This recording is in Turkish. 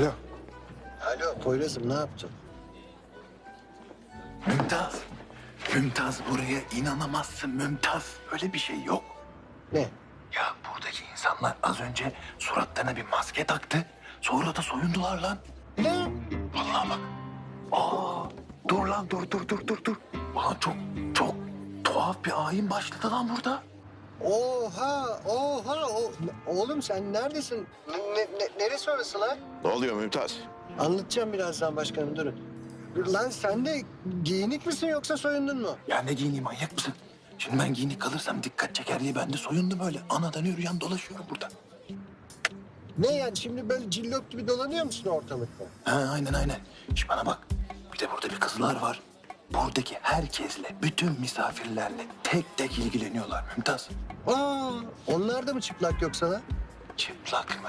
Alo. Alo Poyraz'ım ne yaptın? Mümtaz. Mümtaz buraya inanamazsın Mümtaz. Öyle bir şey yok. Ne? Ya buradaki insanlar az önce suratlarına bir maske taktı. Sonra da soyundular lan. Ne? Vallahi bak. Aa, dur lan dur dur dur dur dur. Ulan çok çok tuhaf bir ayin başladı lan burada. Oha, oha. O, oğlum sen neredesin? Ne, ne, ne- neresi orası lan? Ne oluyor Mümtaz? Anlatacağım birazdan başkanım durun. Lan sen de giyinik misin yoksa soyundun mu? Ya ne giyineyim manyak mısın? Şimdi ben giyinik kalırsam dikkat çeker diye ben de soyundum öyle. Anadan yürüyen dolaşıyorum burada. Ne yani şimdi böyle cillop gibi dolanıyor musun ortalıkta? Ha, aynen aynen. Şimdi bana bak. Bir de burada bir kızlar var. Buradaki herkesle, bütün misafirlerle tek tek ilgileniyorlar Mümtaz. Aa, onlar da mı çıplak yoksa lan? Çıplak mı?